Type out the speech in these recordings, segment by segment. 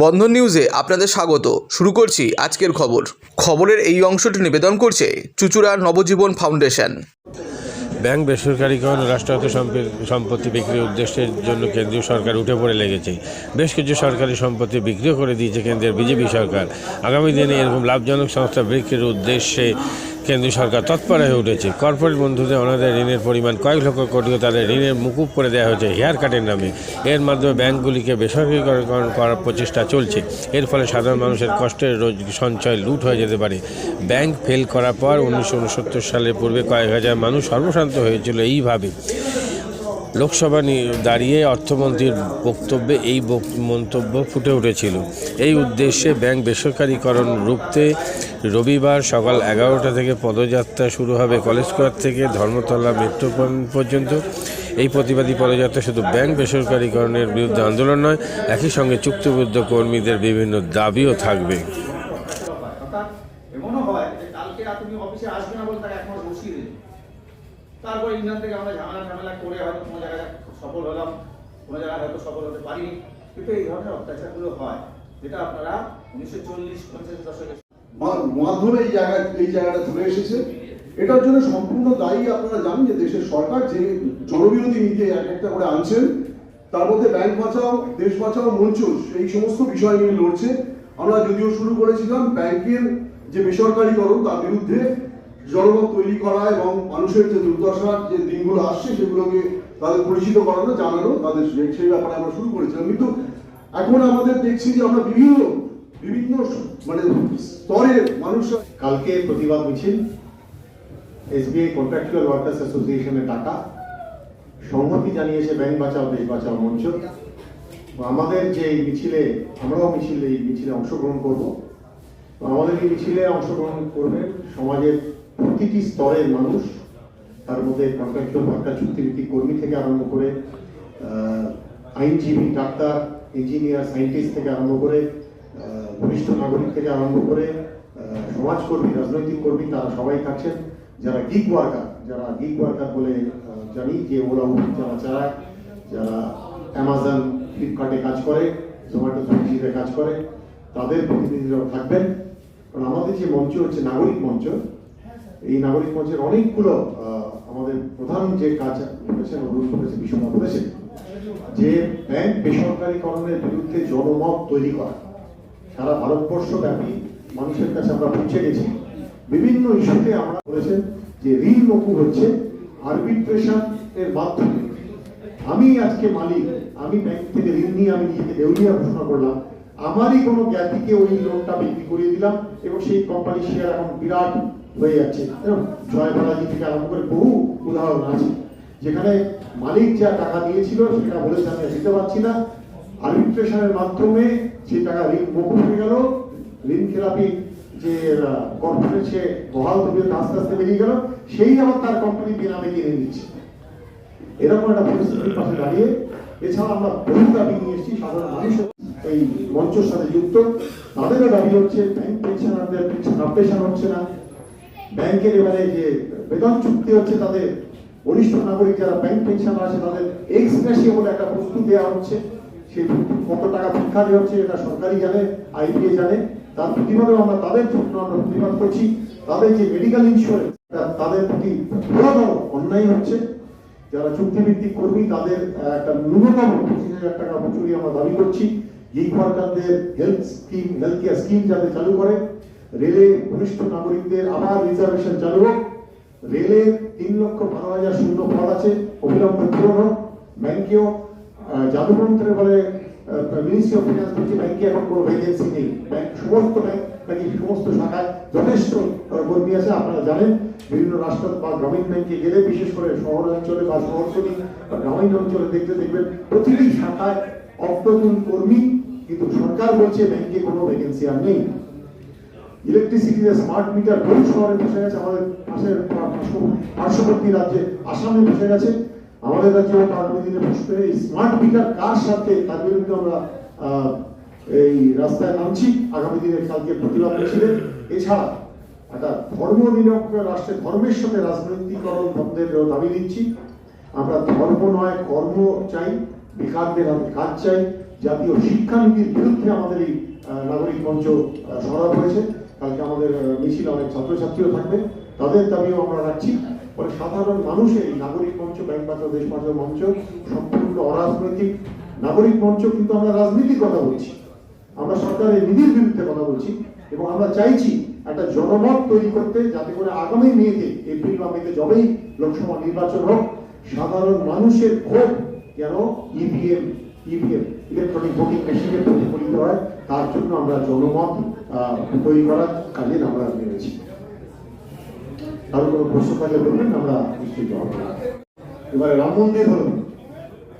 বন্ধন নিউজে আপনাদের স্বাগত। শুরু করছি আজকের খবর। খবরের এই অংশটি নিবেদন করছে চুচুড়া নবজীবন ফাউন্ডেশন। ব্যাংক বেসরকারীকরণ রাষ্ট্রায়ত্ত সম্পত্তি বিক্রির উদ্দেশ্যের জন্য কেন্দ্রীয় সরকার উঠে পড়ে লেগেছে। বেশ কিছু সরকারি সম্পত্তি বিক্রিও করে দিয়েছে কেন্দ্রের বিজেপি সরকার। আগামী দিনে এরকম লাভজনক সংস্থা বিক্রির উদ্দেশ্যে কেন্দ্রীয় সরকার তৎপর হয়ে উঠেছে। কর্পোরেট বন্ধুদের ওনাদের ঋণের পরিমাণ কয়েক লক্ষ কোটিও তাদের ঋণের মুকুব করে দেওয়া হয়েছে হেয়ার কাটের নামে। এর মাধ্যমে ব্যাংকগুলিকে বেসরকারীকরণ করার প্রচেষ্টা চলছে। এর ফলে সাধারণ মানুষের কষ্টের রোজ সঞ্চয় লুট হয়ে যেতে পারে। ব্যাংক ফেল করার পর উনিশশো উনসত্তর সালের পূর্বে কয়েক হাজার মানুষ সর্বশান্ত হয়েছিল এইভাবে। লোকসভা দাঁড়িয়ে অর্থমন্ত্রীর বক্তব্যে এই মন্তব্য ফুটে উঠেছিল। এই উদ্দেশ্যে ব্যাংক বেসরকারীকরণ রুখতে রবিবার সকাল এগারোটা থেকে পদযাত্রা শুরু হবে কলেজ স্কোয়ার থেকে ধর্মতলা মেট্রো পর্যন্ত। এই প্রতিবাদী পদযাত্রা শুধু ব্যাংক বেসরকারীকরণের বিরুদ্ধে আন্দোলন নয়, একই সঙ্গে চুক্তিবদ্ধ কর্মীদের বিভিন্ন দাবিও থাকবে অর্থাৎ এমনও হয় যে কালকে আর তুমি অফিসে আসবে না বলে তাকে এক মাস বসিয়ে দিল ইন্ডিয়ান থেকে আমরা ঝামেলা ঝামেলা করে হয়তো কোনো জায়গায় সফল হলাম, কোনো জায়গায় হয়তো সফল হতে পারিনি। কিন্তু এই ধরনের অত্যাচারগুলো হয়, যেটা আপনারা উনিশশো চল্লিশ পঞ্চাশ দশকে মাধ্যমে এই এই জায়গাটা এসেছে। এটার জন্য সম্পূর্ণ দায়ী আপনারা জানেন যে দেশের সরকার যে জনবিরোধী নীতি এক একটা করে আনছেন, তার মধ্যে ব্যাংক বাঁচাও, দেশ বাঁচাও মঞ্চ এই সমস্ত বিষয় নিয়ে লড়ছে। আমরা যদিও শুরু করেছিলাম ব্যাংকের যে বেসরকারীকরণ, তার বিরুদ্ধে জনমত তৈরি করা এবং মানুষের যে দুর্দশার যে দিনগুলো আসছে সেগুলোকে তাদের পরিচিত করানো, জানানো, তাদের সেই ব্যাপারে আমরা শুরু করেছিলাম। কিন্তু এখন আমাদের দেখছি যে আমরা বিভিন্ন বিভিন্ন মানে স্তরের মানুষ কালকে প্রতিবাদ মিছিল এসবিআই কন্ট্রাকচুয়াল ওয়ার্কার্স অ্যাসোসিয়েশনের টাকা সংহতি জানিয়েছে ব্যাংক বাঁচাও, দেশ বাঁচাও মঞ্চ। আমাদের যে এই মিছিলে, আমরাও মিছিলে এই মিছিলে অংশগ্রহণ করব। আমাদের এই মিছিলে অংশগ্রহণ করবেন সমাজের প্রতিটি স্তরের মানুষ তার মধ্যে কন্ট্রাকচুয়াল ওয়ার্কার চুক্তিভিত্তিক কর্মী থেকে আরম্ভ করে আইনজীবী, ডাক্তার, ইঞ্জিনিয়ার, সায়েন্টিস্ট থেকে আরম্ভ করে বরিষ্ঠ নাগরিক থেকে আরম্ভ করে সমাজকর্মী, রাজনৈতিক কর্মী তারা সবাই থাকছেন। যারা গিগ ওয়ার্কার যারা গিগ ওয়ার্কার বলে জানি যে ওরা যারা চালায়, যারা অ্যামাজন ফ্লিপকার্টে কাজ করে জোম্যাটো সুইগিতে কাজ করে, তাদের প্রতিনিধিরাও থাকবেন। কারণ আমাদের যে মঞ্চ হচ্ছে নাগরিক মঞ্চ এই নাগরিক মঞ্চের অনেকগুলো আমাদের প্রধান যে কাজ করেছেন অনুরোধ করেছে বিশ্বনাথ বলেছেন যে ব্যাংক বেসরকারীকরণের বিরুদ্ধে জনমত তৈরি করা। সারা ভারতবর্ষ ব্যাপী মানুষের কাছে আমরা পৌঁছে গেছি। বিভিন্ন ইস্যুতে আমরা বলেছেন যে ঋণ মকুব হচ্ছে আরবিট্রেশন এর মাধ্যমে। আমি আজকে মালিক, আমি ব্যাংক থেকে ঋণ নিয়ে আমি নিজেকে দেউলিয়া ঘোষণা করলাম। আমারই কোনো জ্ঞাতিকে ওই লোনটা বিক্রি করিয়ে দিলাম এবং সেই কোম্পানি শেয়ার এখন বিরাট হয়ে যাচ্ছে। জয় বালাজি থেকে আরম্ভ করে বহু উদাহরণ আছে। যেখানে মালিক যা টাকা দিয়েছিল, সেটা বলেছে আমি দিতে পারছি না। আরবিট্রেশনের মাধ্যমে সেই টাকা ঋণ মকুব হয়ে গেল, ঋণ খেলাপি যে কর্পোরেট সে বহাল তবিয়ত আস্তে আস্তে বেরিয়ে গেল, সেই আবার তার কোম্পানি বেনামে কিনে নিচ্ছে। এরকম একটা পরিস্থিতির পাশে দাঁড়িয়ে। এছাড়া আমরা বহু দাবি নিয়ে এসেছি, সাধারণ মানুষ এই মঞ্চের সাথে যুক্ত। তাদেরও দাবি হচ্ছে ব্যাংক পেনশনারদের পেনশন আপডেশন হচ্ছে না। ব্যাংকের এবারে যে বেতন চুক্তি হচ্ছে তাদের বরিষ্ঠ নাগরিক যারা ব্যাংক পেনশন আছে তাদের এক্স রেশিও বলে একটা বস্তু দেওয়া হচ্ছে। সেই কত টাকা ভিক্ষা দেওয়া হচ্ছে এটা সরকারি জানে, আইপিএ জানে। তার প্রতিবাদেও আমরা তাদের জন্য আমরা প্রতিবাদ করছি। তাদের যে মেডিকেল ইন্স্যুরেন্স তাদের প্রতি অন্যায় হচ্ছে। যারা চুক্তিভিত্তিক কর্মী, তাদের একটা ন্যূনতম পঁচিশ হাজার টাকা বছরই আমরা দাবি করছি। Gig ওয়ার্কারদের health scheme health care scheme যাতে চালু করে রেলে বরিষ্ঠ নাগরিকদের আবার রিজার্ভেশন চালু হোক। রেলে তিন লক্ষ বারো হাজার শূন্য পদ আছে, অবিলম্বে পূরণ হোক। ব্যাংকেও জাদুমন্ত্রের বলে মিনিস্ট্রি অফ ফিনান্স বলছে ব্যাংকে এখন কোনো ভ্যাকেন্সি নেই। ব্যাংক, সমস্ত ব্যাংক নাকি সমস্ত শাখায় যথেষ্ট কর্মী আছে, আপনারা জানেন। বিভিন্ন রাষ্ট্র বা গ্রামীণ ব্যাংকে গেলে, বিশেষ করে শহর অঞ্চলে বা শহরতলি বা গ্রামীণ অঞ্চলে দেখতে দেখবেন, প্রতিটি শাখায় অপ্রতুল কর্মী। কিন্তু সরকার বলছে ব্যাংকে কোনো ভ্যাকেন্সি আর নেই। ইলেকট্রিসিটিতে স্মার্ট মিটার বহু শহরে বসে গেছে, আমাদের পাশের পার্শ্ববর্তী রাজ্যে, আসামে বসে গেছে। আমাদের রাজ্যে আগামী দিনে বসবে। এই স্মার্ট মিটার কার সাথে? তার বিরুদ্ধে আমরা এই রাস্তায় নামছি। আগামী দিনে কালকে প্রতিবাদ মিছিলে এছাড়া একটা ধর্ম নিরপেক্ষ রাষ্ট্রের ধর্মের সঙ্গে রাজনৈতিকরণ বন্ধের দাবি দিচ্ছি। আমরা ধর্ম নয়, কর্ম চাই, বেকারদের হাতে কাজ চাই। জাতীয় শিক্ষানীতির বিরুদ্ধে আমাদের এই নাগরিক মঞ্চ সরব হয়েছে কালকে আমাদের মিছিল, অনেক ছাত্রছাত্রীও থাকবে। তাদের দাবিও আমরা রাখছি। ফলে সাধারণ মানুষের নাগরিক মঞ্চ, ব্যাংক বাঁচাও দেশ মঞ্চ, সম্পূর্ণ অরাজনৈতিক নাগরিক মঞ্চ কিন্তু আমরা রাজনীতির কথা বলছি। আমরা সরকারের নীতির বিরুদ্ধে কথা বলছি এবং আমরা চাইছি একটা জনমত তৈরি করতে যাতে করে আগামী মেয়েতে, এপ্রিল বা মেতে যবেই লোকসভা নির্বাচন হোক, সাধারণ মানুষের ভোট যেন ইভিএম ইভিএম ইলেকট্রনিক ভোটিং মেশিনে প্রতিফলিত হয়। তার জন্য আমরা জনমত তৈরি করার কাজে আমরা নেমেছি। কারও কোনো প্রশ্ন থাকলে বলবেন, আমরা নিশ্চয়ই জবাব এবারে রাম মন্দির হলো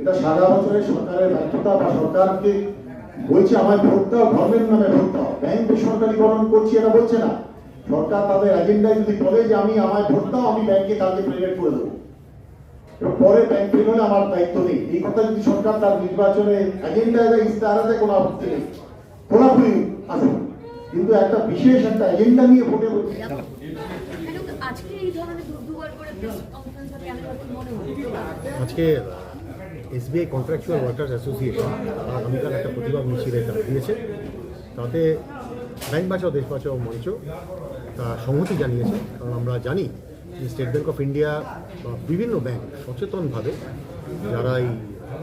এটা সারা বছরের সরকারের ব্যর্থতা বা সরকারকে বলছে, আমায় ভোট দাও ধর্মের নামে ভোট দাও। ব্যাংক বেসরকারীকরণ করছি এটা বলছে না। সরকার তাদের এজেন্ডায় যদি বলে যে আমি আমায় ভোট দাও, আমি ব্যাংকে কালকে প্রাইভেট করে দেবো। পরে ব্যাংক ফেল হলে আমার দায়িত্ব নেই। এই কথা যদি সরকার তার নির্বাচনে এজেন্ডায় দেয় ইস্তাহারে কোনো আপত্তি নেই। খোলাখুলি আসুন কিন্তু একটা বিশেষ একটা এজেন্ডা নিয়ে ভোটে আজকে মনে এসবিআই কন্ট্রাকচুয়াল ওয়ার্কার্স অ্যাসোসিয়েশন তারা আগামীকাল একটা প্রতিবাদ মিছিলে ডাক দিয়েছে তাতে ব্যাংক বাঁচাও দেশ বাঁচাও মঞ্চ তা সংহতি জানিয়েছে। কারণ আমরা জানি যে স্টেট ব্যাংক অফ ইন্ডিয়া বা বিভিন্ন ব্যাংক সচেতনভাবে যারা এই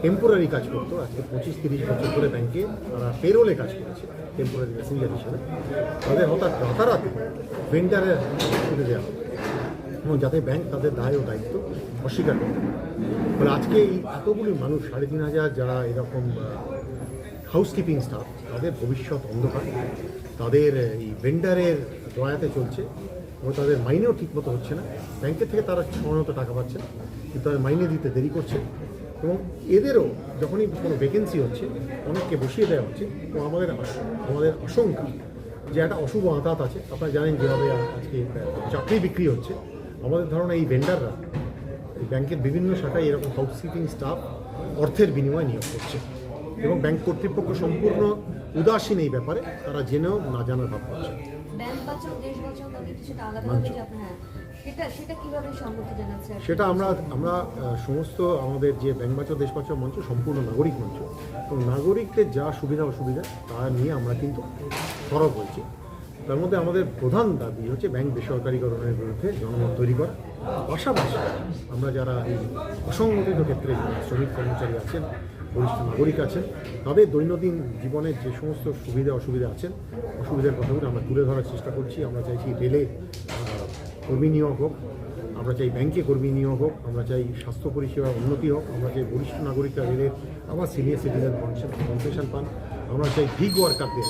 টেম্পোরারি কাজ করতো। আজকে পঁচিশ তিরিশ বছর ধরে ব্যাংকে তারা পেরোলে কাজ করেছে টেম্পোরারি প্যাসেঞ্জার হিসেবে। তাদের হঠাৎ রাতারাতি ভেন্ডারে তুলে দেওয়া হবে এবং যাতে ব্যাংক তাদের দায় ও দায়িত্ব অস্বীকার করতে পারে। আজকে এই এতগুলি মানুষ, সাড়ে তিন হাজার যারা এরকম হাউসকিপিং স্টাফ তাদের ভবিষ্যৎ অন্ধকার। তাদের এই ভেন্ডারের দয়াতে চলছে। এবং তাদের মাইনেও ঠিকমতো হচ্ছে না। ব্যাংকের থেকে তারা মতো টাকা পাচ্ছে। কিন্তু তাদের মাইনে দিতে দেরি করছে। এবং এদেরও যখনই কোনো ভ্যাকেন্সি হচ্ছে, অনেককে বসিয়ে দেওয়া হচ্ছে, তো আমাদের আমাদের আশঙ্কা যে একটা অশুভ আঘাত আছে। আপনারা জানেন যেভাবে আজকে চাকরি বিক্রি হচ্ছে। আমাদের ধারণা এই ভেন্ডাররা এই ব্যাংকের বিভিন্ন শাখায় এরকম হাউসকিপিং স্টাফ অর্থের বিনিময়ে নিয়োগ করছে। এবং ব্যাংক কর্তৃপক্ষ সম্পূর্ণ উদাসীন এই ব্যাপারে, তারা জেনেও না জানার ভাব করছে হ্যাঁ সেটা আমরা আমরা সমস্ত আমাদের যে ব্যাংক বাঁচাও দেশ বাঁচাও মঞ্চ সম্পূর্ণ নাগরিক মঞ্চ। এবং নাগরিকদের যা সুবিধা অসুবিধা তা নিয়ে আমরা কিন্তু সরব হয়েছি। তার মধ্যে আমাদের প্রধান দাবি হচ্ছে ব্যাংক বেসরকারীকরণের বিরুদ্ধে জনমত তৈরি করা। পাশাপাশি আমরা যারা এই অসংগঠিত ক্ষেত্রে শ্রমিক কর্মচারী আছেন নাগরিক আছেন। তাদের দৈনন্দিন জীবনের যে সমস্ত সুবিধা, অসুবিধা আছেন, অসুবিধার কথাগুলো আমরা তুলে ধরার চেষ্টা করছি। আমরা চাইছি রেলে কর্মী নিয়োগ হোক, আমরা চাই ব্যাংকে কর্মী নিয়োগ হোক, আমরা চাই স্বাস্থ্য পরিষেবা উন্নতি হোক, আমরা চাই বরিষ্ঠ নাগরিকরা রেলের আবার সিনিয়র সিটিজেন কনসেশন পান। আমরা চাই ভিগ ওয়ার্কারদের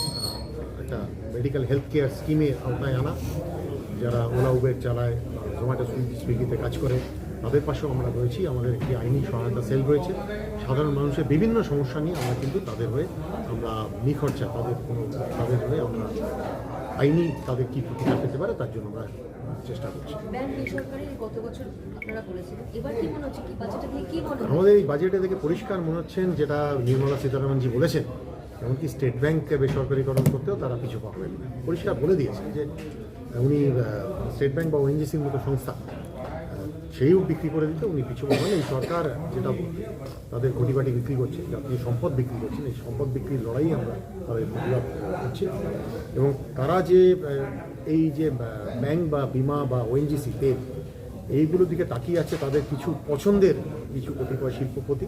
একটা মেডিকেল হেলথ কেয়ার স্কিমের আওতায় আনা। যারা ওলা, উবের চালায় জোম্যাটো সুইগি, সুইগিতে কাজ করে তাদের পাশেও আমরা রয়েছি। আমাদের একটি আইনি সহায়তা সেল রয়েছে। সাধারণ মানুষের বিভিন্ন সমস্যা নিয়ে আমরা কিন্তু তাদের হয়ে আমরা নিখরচা তাদের কোনো তাদের হয়ে আমরা আইনি তাদের কী প্রতিকার পেতে পারে তার জন্য আমরা চেষ্টা করছি। আমাদের এই বাজেটে থেকে পরিষ্কার মনে হচ্ছেন যেটা নির্মলা সীতারামনজি বলেছেন এমনকি স্টেট ব্যাংককে বেসরকারীকরণ করতেও তারা পিছু পাবেন পরিষ্কার বলে দিয়েছেন যে উনি স্টেট ব্যাংক বা ওএনজিসির মতো সংস্থা। সেইও বিক্রি করে দিতে, উনি পিছু পাবেন এই সরকার যেটা তাদের ঘটিবাটি বিক্রি করছে জাতীয় সম্পদ বিক্রি করছেন, এই সম্পদ বিক্রির লড়াই আমরা তাদের প্রতিবাদ করছি। এবং তারা যে এই যে ব্যাংক বা বিমা বা ওএনজিসি তেল, এইগুলোর দিকে তাকিয়ে আছে তাদের কিছু পছন্দের কিছু কতিপয় শিল্পপতি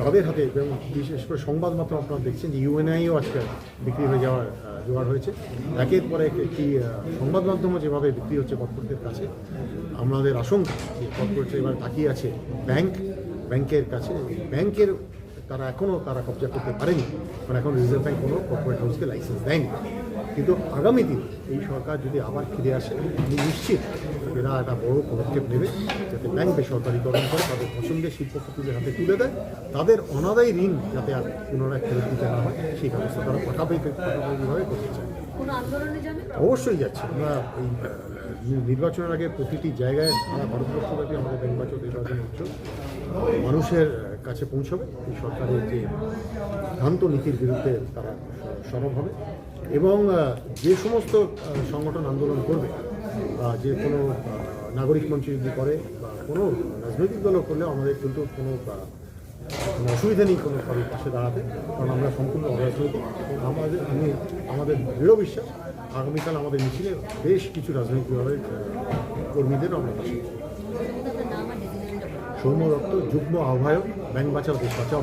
তাদের হাতে। এবং বিশেষ করে সংবাদ মাধ্যম আপনারা দেখছেন যে ইউএনআইও আজকে বিক্রি হয়ে যাওয়ার জোগাড় হয়েছে। একের পর এক একটি সংবাদ মাধ্যমও যেভাবে বিক্রি হচ্ছে কর্পোরেটের কাছে, আমাদের আশঙ্কা যে কর্পোরেট এবার তাকিয়ে আছে ব্যাংক, ব্যাংকের কাছে। ব্যাংকের, তারা এখনও তারা কবজা করতে পারেনি। কারণ এখন রিজার্ভ ব্যাঙ্ক কোনো কর্পোরেট হাউসকে লাইসেন্স দেয়নি। কিন্তু আগামী দিন এই সরকার যদি আবার ফিরে আসে আমি নিশ্চিত এরা একটা বড় পদক্ষেপ নেবে যাতে ব্যাংক বেসরকারীকরণ করে তাদের পছন্দের শিল্পপতিদের হাতে তুলে দেয় তাদের অনাদায়ী ঋণ যাতে আর পুনরায় ফেরত দিতে না হয় সেই ব্যবস্থা তারা পাঠাবে পাঠাপাঠিভাবে করতে চায়। অবশ্যই যাচ্ছে। আমরা এই নির্বাচনের আগে প্রতিটি জায়গায় সারা ভারতবর্ষব্যাপী আমাদের নির্বাচন নির্বাচন হচ্ছে মানুষের কাছে পৌঁছবে। এই সরকারের যে ভ্রান্ত নীতির বিরুদ্ধে তারা সরব হবে। এবং যে সমস্ত সংগঠন আন্দোলন করবে, বা যে কোনো নাগরিক মঞ্চ যদি করে, বা কোনো রাজনৈতিক দলও করলে আমাদের কিন্তু কোনো অসুবিধা নেই কোনো কারোর পাশে দাঁড়াতে, কারণ আমরা সম্পূর্ণ অরাজনৈতিক আমাদের, আমি, আমাদের দৃঢ় বিশ্বাস, আগামীকাল আমাদের মিছিলে বেশ কিছু রাজনৈতিক দলের কর্মীদেরও আমরা পাশে সৌম্য দত্ত, যুগ্ম আহ্বায়ক, ব্যাংক বাঁচাও, দেশ বাঁচাও।